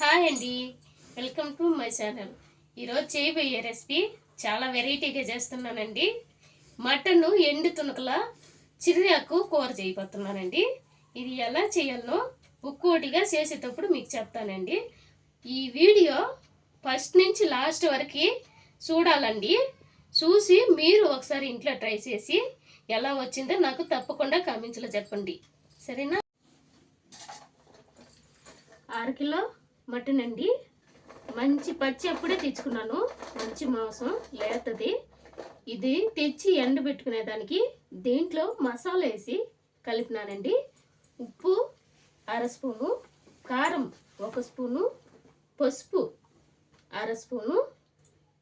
Hi అండి. Welcome to my channel. ఈరోజు చేయబోయే రెసిపీ చాలా వెరైటీగా చేస్తున్నానండి. మటన్ ఎండు తునకల చిర్రాకు కూర చేయబోతున్నానండి. ఇది ఎలా చేయాలో ఒక్కోటిగా చేసేటప్పుడు మీకు చెప్తానండి. ఈ వీడియో ఫస్ట్ నుంచి లాస్ట్ వరకు చూడాలండి. చూసి మీరు ఒకసారి ఇంట్లో ట్రై చేసి ఎలా వచ్చిందో నాకు తప్పకుండా కామెంట్స్లో చెప్పండి. సరేనా? అర కిలో మటన్ అండి. మంచి పచ్చి అప్పుడే తెచ్చుకున్నాను. మంచి మాంసం లేతది. ఇది తెచ్చి ఎండబెట్టుకునే దానికి దీంట్లో మసాలా వేసి కలిపినానండి. ఉప్పు అర స్పూను కారం ఒక స్పూను పసుపు అర స్పూను.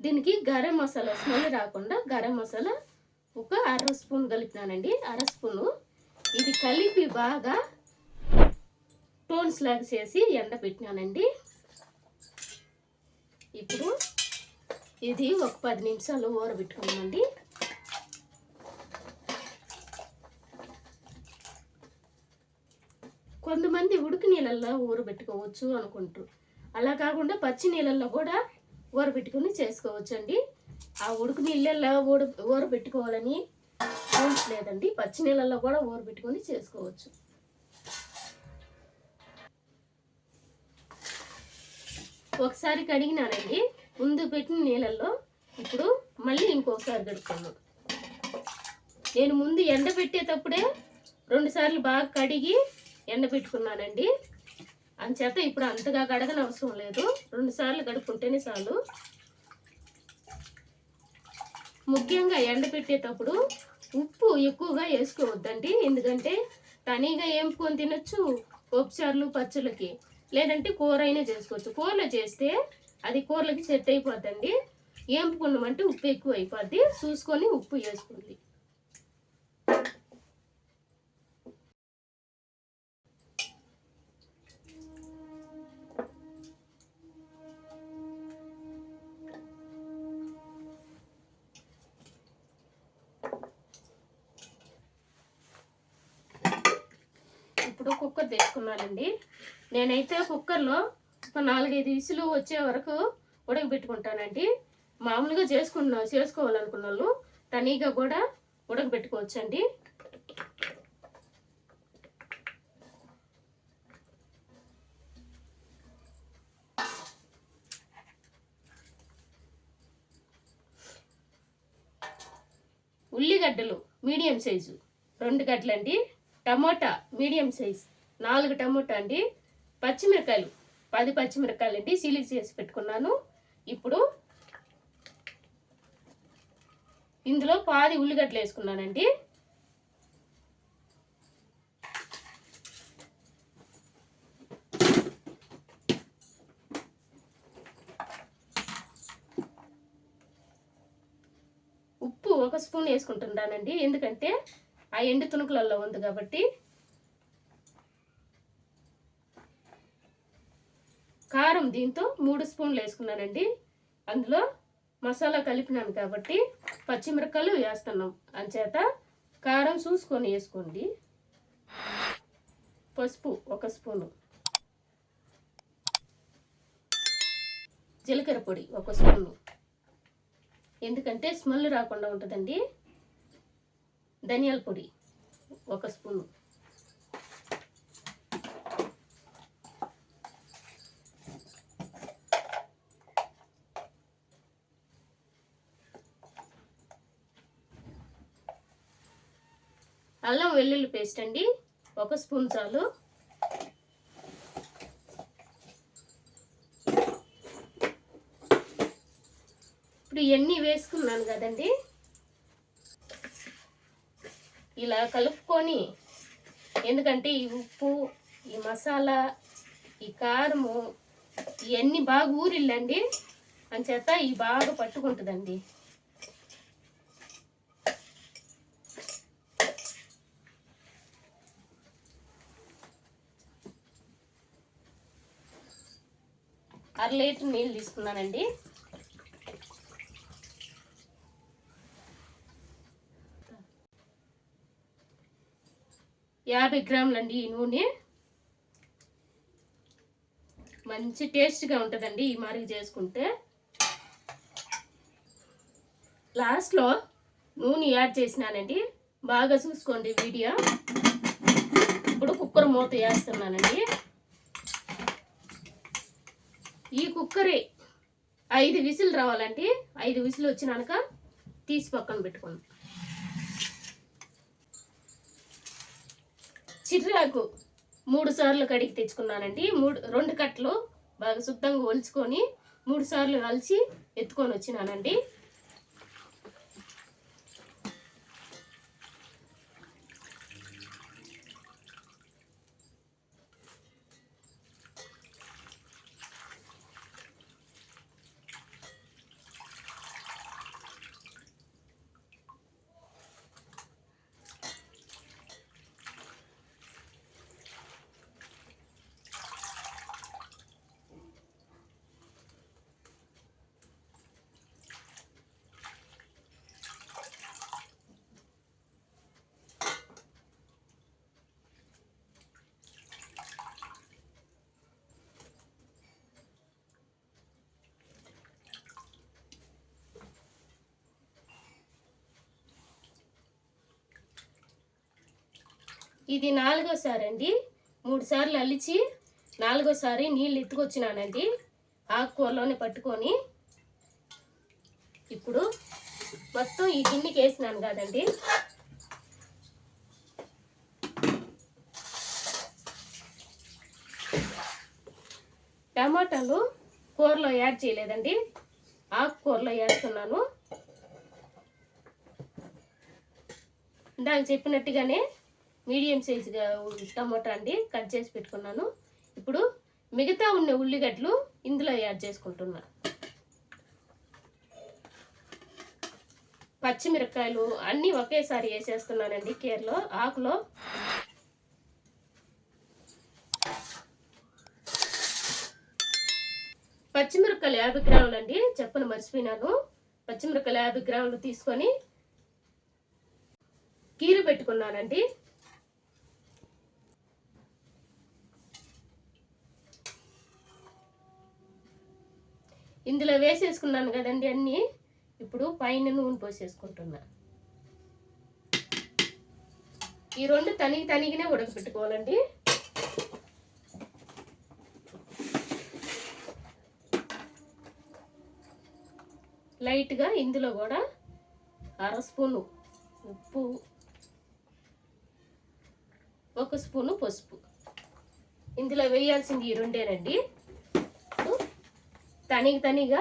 దీనికి గరం మసాలా స్మెల్ రాకుండా గరం మసాలా ఒక అర స్పూన్ కలిపినానండి. అర స్పూను. ఇది కలిపి బాగా టోన్స్ లాగా చేసి ఎండ పెట్టినానండి. ఇప్పుడు ఇది ఒక పది నిమిషాలు ఊరబెట్టుకున్నామండి కొంతమంది ఉడికి నీళ్ళల్లో ఊరబెట్టుకోవచ్చు అనుకుంటారు. అలా కాకుండా పచ్చి నీళ్ళల్లో కూడా ఊరబెట్టుకుని చేసుకోవచ్చండి. ఆ ఉడుకు నీళ్ళల్లో ఊర ఊరబెట్టుకోవాలని లేదండి. పచ్చి నీళ్ళల్లో కూడా ఊరబెట్టుకొని చేసుకోవచ్చు. ఒకసారి కడిగినానండి. ముందు పెట్టిన నీళ్ళల్లో ఇప్పుడు మళ్ళీ ఇంకొకసారి కడుక్కున్నాను నేను ముందు ఎండ పెట్టేటప్పుడే రెండుసార్లు బాగా కడిగి ఎండ పెట్టుకున్నానండి. అంచేత ఇప్పుడు అంతగా కడగని అవసరం లేదు. రెండు సార్లు కడుక్కుంటేనే చాలు. ముఖ్యంగా ఎండ పెట్టేటప్పుడు ఉప్పు ఎక్కువగా వేసుకోవద్దండి. ఎందుకంటే తనీగా ఏంపుకొని తినొచ్చు? పప్పుచారులు పచ్చళ్ళకి. లేదంటే కూర అయినా చేసుకోవచ్చు. కూరలో చేస్తే అది కూరలకి సెట్ అయిపోద్దండి. ఏంపుకున్నామంటే ఉప్పు ఎక్కువ అయిపోద్ది చూసుకొని ఉప్పు వేసుకోండి. నేనైతే కుక్కర్లో ఒక నాలుగైదు విసులు వచ్చే వరకు ఉడకబెట్టుకుంటానండి. మామూలుగా చేసుకున్న చేసుకోవాలనుకున్న వాళ్ళు తనీగా కూడా ఉడకబెట్టుకోవచ్చండి. ఉల్లిగడ్డలు మీడియం సైజు రెండు గడ్డలండి. టమోటా మీడియం సైజ్ నాలుగు టమోటా అండి. పచ్చిమిరకాయలు. పది పచ్చిమిరకాయలు అండి సీలింగ్ చేసి పెట్టుకున్నాను. ఇప్పుడు ఇందులో పాది ఉల్లిగడ్డలు వేసుకున్నానండి. ఉప్పు ఒక స్పూన్ వేసుకుంటున్నానండి. ఎందుకంటే ఆ ఎండు తుణుకులలో ఉంది కాబట్టి కారం దీంతో మూడు స్పూన్లు వేసుకున్నానండి. అందులో మసాలా కలిపినాను కాబట్టి పచ్చిమిరపకాయలు వేస్తున్నాం. అంచేత కారం చూసుకొని వేసుకోండి. పసుపు ఒక స్పూను. జీలకర్ర పొడి ఒక స్పూను. ఎందుకంటే స్మెల్ రాకుండా ఉంటుందండి. ధనియాల పొడి ఒక స్పూను. అల్లం వెల్లుల్లి పేస్ట్ అండి. ఒక స్పూన్ చాలు. ఇప్పుడు ఇవన్నీ వేసుకున్నాను కదండి. ఇలా కలుపుకొని ఎందుకంటే ఈ ఉప్పు ఈ మసాలా ఈ కారము ఇవన్నీ బాగా ఊరిల్లండి. అని చేత ఇవి బాగా పట్టుకుంటుందండి. అర లీటర్ నీళ్ళు తీసుకున్నానండి. యాభై గ్రాములండి ఈ నూనె. మంచి టేస్ట్గా ఉంటుందండి ఈ మాదిరి చేసుకుంటే. లాస్ట్లో నూనె యాడ్ చేసినానండి. బాగా చూసుకోండి వీడియో. ఇప్పుడు కుక్కర్ మూత వేస్తున్నానండి. ఈ కుక్కరే ఐదు విసులు రావాలంటే ఐదు విసులు వచ్చినాక తీసి పక్కన పెట్టుకుందాం చిర్రాకు మూడు సార్లు కడిగి తెచ్చుకున్నానండి. మూడు రెండు కట్టలు బాగా శుద్ధంగా ఒలుచుకొని మూడు సార్లు కలిసి ఎత్తుకొని వచ్చినానండి. ఇది నాలుగోసారి అండి మూడు సార్లు అలిచి నాలుగోసారి నీళ్ళు ఎత్తుకొచ్చినానండి. ఆకుకూరలోనే పట్టుకొని ఇప్పుడు మొత్తం ఈ గిన్నెకి వేసినాను కదండి. టమాటాలు కూరలో యాడ్ చేయలేదండి. ఆకుకూరలో వేస్తున్నాను. ఇందాక చెప్పినట్టుగానే మీడియం సైజుగా టమాటా అండి కట్ చేసి పెట్టుకున్నాను. ఇప్పుడు మిగతా ఉన్న ఉల్లిగడ్డలు ఇందులో యాడ్ చేసుకుంటున్నా. పచ్చిమిరపకాయలు అన్నీ ఒకేసారి వేసేస్తున్నానండి కేర్లో ఆకులో. పచ్చిమిరపకాయలు యాభై గ్రాములు అండి చెప్పను మర్చిపోయినాను. పచ్చిమిరపకాయలు యాభై గ్రాములు తీసుకొని కీరు పెట్టుకున్నానండి. ఇందులో వేసేసుకున్నాను కదండి అన్నీ. ఇప్పుడు పైన నూనె పోసేసుకుంటున్నా. ఈ రెండు తనిగి తనిగినే ఉడకపెట్టుకోవాలండి లైట్గా ఇందులో కూడా అర స్పూను ఉప్పు ఒక స్పూను పసుపు. ఇందులో వేయాల్సింది ఈ రెండేనండి. తనిగి తనిగా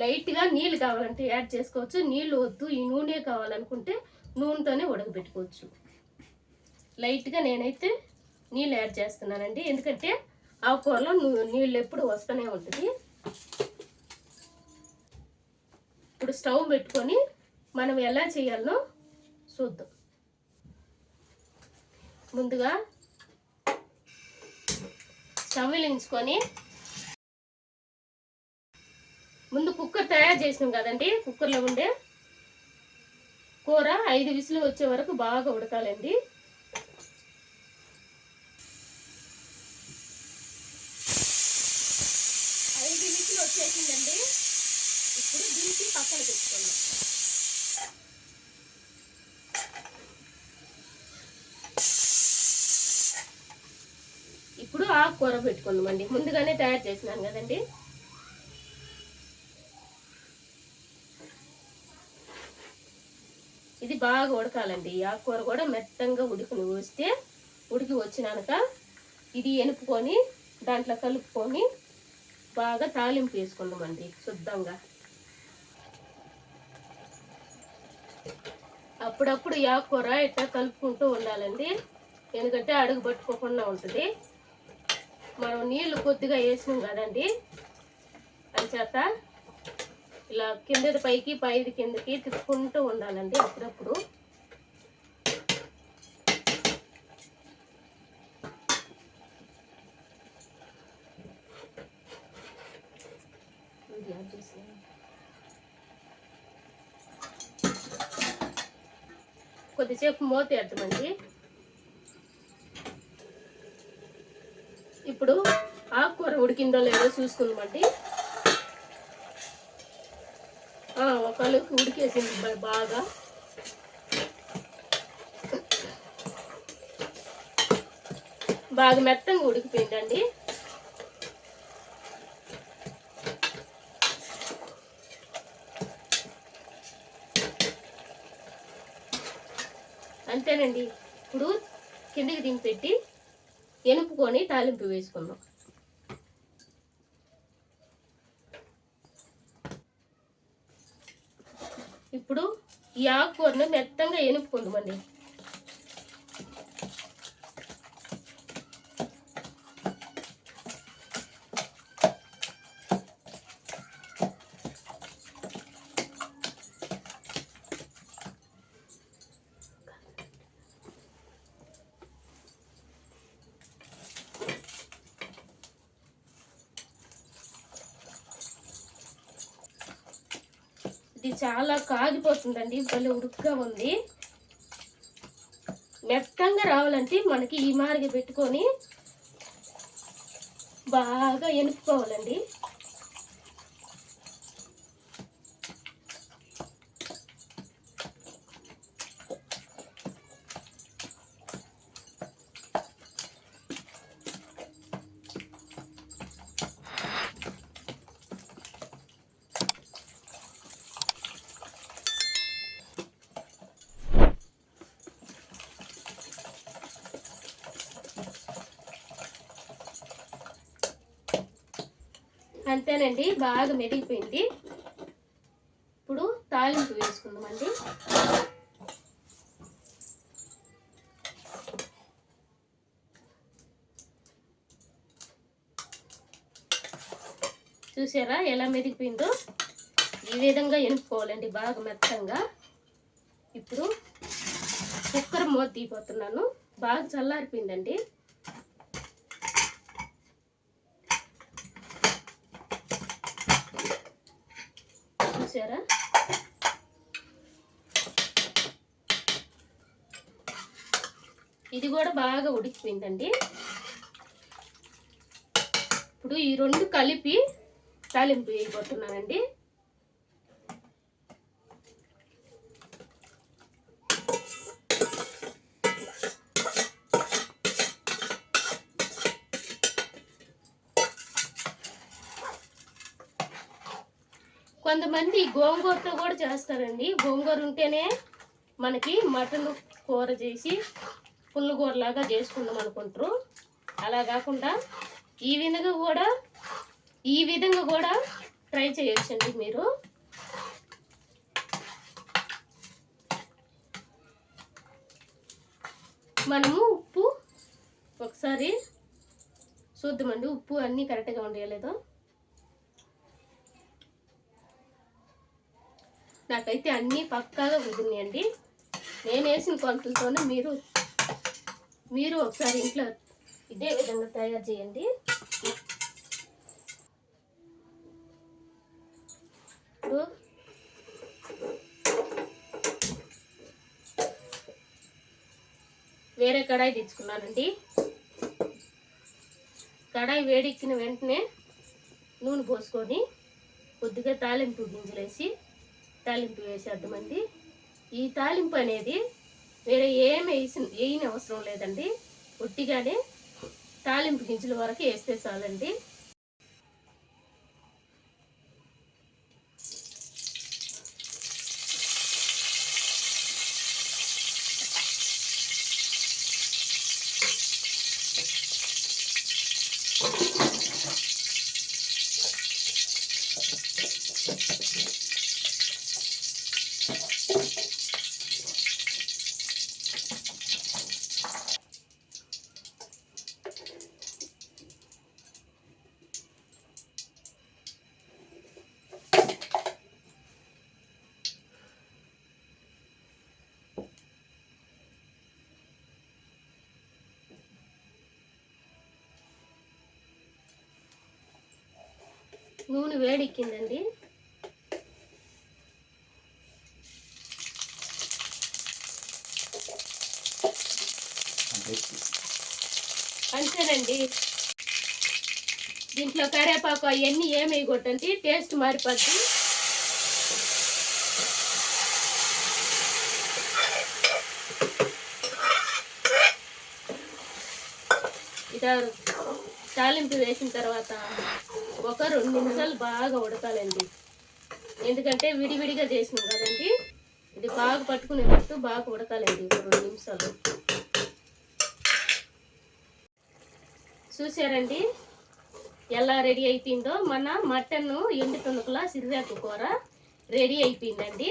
లైట్గా నీళ్ళు కావాలంటే యాడ్ చేసుకోవచ్చు. నీళ్ళు వద్దు ఈ నూనె కావాలనుకుంటే నూనెతోనే ఉడకబెట్టుకోవచ్చు. లైట్గా నేనైతే నీళ్ళు యాడ్ చేస్తున్నానండి. ఎందుకంటే ఆ కూరలో నీళ్ళు ఎప్పుడు వస్తూనే ఉంటుంది. ఇప్పుడు స్టవ్ పెట్టుకొని మనం ఎలా చేయాలనో చూద్దాం. ముందుగా స్టవ్ వెలిగించుకొని ముందు కుక్కర్ తయారు చేసినాం కదండి కుక్కర్లో ఉండే కూర ఐదు విసులు వచ్చే వరకు బాగా ఉడకాలండి. ఐదు విసులు వచ్చేసిందండి. ఇప్పుడు దీనికి పక్కన పెట్టుకుందాం. ఇప్పుడు ఆకుకూర కూర పెట్టుకుందామండి. ముందుగానే తయారు చేసినాను కదండి ఇది బాగా ఉడకాలండి. ఈ ఆకుకూర కూడా మెత్తంగా ఉడికిని వస్తే ఉడికి వచ్చినాక ఇది ఎనుపుకొని దాంట్లో కలుపుకొని బాగా తాలింపు వేసుకుందామండి శుద్ధంగా. అప్పుడప్పుడు ఆకుకూర ఇట్లా కలుపుకుంటూ ఉండాలండి. ఎందుకంటే అడుగు పట్టుకోకుండా ఉంటుంది. మనం నీళ్ళు కొద్దిగా వేసినాం కదండి. అంచేత ఇలా కిందది పైకి పైది కిందకి తిప్పుకుంటూ ఉండాలండి అప్పుడప్పుడు. కొద్దిసేపు మూత వేద్దామండి ఇప్పుడు ఆకుకూర ఉడికిందో లేదో చూసుకుందామండి. ఆ, ఉడికేసింది బాగా. బాగా మెత్తంగా ఉడికిపోయిందండి. అంతేనండి. ఇప్పుడు కిందికి దింపెట్టి ఎనుపుకొని తాలింపు వేసుకున్నాం ఇప్పుడు ఈ ఆకుకూరను మెత్తంగా ఎనుపుకుందామండి ఇది చాలా కాగిపోతుందండి భలే ఉడుకుగా ఉంది. మెత్తంగా రావాలంటే మనకి ఈ మార్గ పెట్టుకొని బాగా ఎనుపుకోవాలండి అంతేనండి బాగా మెదిగిపోయింది. ఇప్పుడు తాలింపు వేసుకుందామండి చూసారా ఎలా మెదిగిపోయిందో? ఈ విధంగా ఎనుపుకోవాలండి బాగా మెత్తంగా. ఇప్పుడు కుక్కర్ మూత తీపోతున్నాను బాగా చల్లారిపోయిందండి చూసారా ఇది కూడా బాగా ఉడికిపోయిందండి. ఇప్పుడు ఈ రెండు కలిపి తాలింపు వేయబోతున్నానండి. కొంతమంది గోంగూరతో కూడా చేస్తారండి. గోంగూర ఉంటేనే మనకి మటన్ కూర చేసి పుల్లగూరలాగా చేసుకుందాం అనుకుంటారు. అలా కాకుండా ఈ విధంగా కూడా ఈ విధంగా కూడా ట్రై చేయొచ్చండి మీరు. మనము ఉప్పు ఒకసారి చూద్దామండి. ఉప్పు అన్నీ కరెక్ట్గా ఉండేయలేదు నాకైతే అన్నీ పక్కాగా కుదిరినాయండి. నేను వేసిన కొలతలతోనే మీరు మీరు ఒకసారి ఇంట్లో ఇదే విధంగా తయారు చేయండి. ఇప్పుడు వేరే కడాయి తెచ్చుకున్నానండి. కడాయి వేడెక్కిన వెంటనే నూనె పోసుకొని కొద్దిగా తాలింపు గింజలేసి తాలింపు వేసేద్దామండి. ఈ తాలింపు అనేది వేరే ఏమి వేసి వేయని అవసరం లేదండి. ఒట్టిగానే తాలింపు గింజల వరకు వేస్తే చాలండి. నూనె వేడెక్కిందండి. అంతేనండి దీంట్లో కరివేపాకు అవన్నీ ఏమి కొట్టండి టేస్ట్ మారిపోద్ది. ఇక తాలింపు వేసిన తర్వాత ఒక రెండు నిమిషాలు బాగా ఉడకాలండి. ఎందుకంటే విడివిడిగా చేసినాం కదండి. ఇది బాగా పట్టుకునేటట్టు బాగా ఉడకాలండి ఒక రెండు నిమిషాలు. చూసారండి ఎలా రెడీ అయిపోయిందో? మన మటన్ ఎండు తుణుకుల సిరివేకు కూర రెడీ అయిపోయిందండి.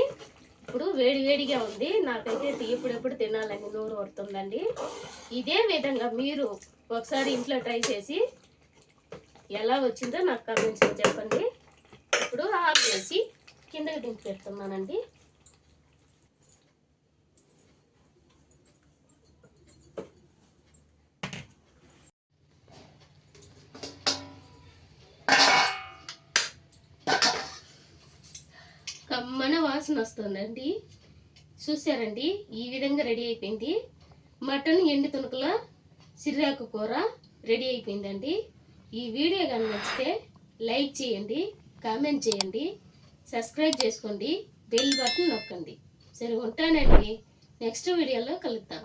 ఇప్పుడు వేడి వేడిగా ఉంది. నాకైతే ఎప్పుడెప్పుడు తినాలని నోరు పడుతుందండి ఇదే విధంగా మీరు ఒకసారి ఇంట్లో ట్రై చేసి ఎలా వచ్చిందో నాకు కామెంట్స్లో చెప్పండి? ఇప్పుడు ఆఫ్ చేసి కిందకి దించి పెడుతున్నానండి కమ్మన వాసన వస్తుందండి. చూసారండి ఈ విధంగా రెడీ అయిపోయింది. మటన్ ఎండు తుణుకుల సిర్రాకు కూర రెడీ అయిపోయిందండి. ఈ వీడియో కానీ నచ్చితే లైక్ చేయండి కామెంట్ చేయండి సబ్స్క్రైబ్ చేసుకోండి బెల్ బటన్ నొక్కండి. సరే ఉంటానండి. నెక్స్ట్ వీడియోలో కలుద్దాం.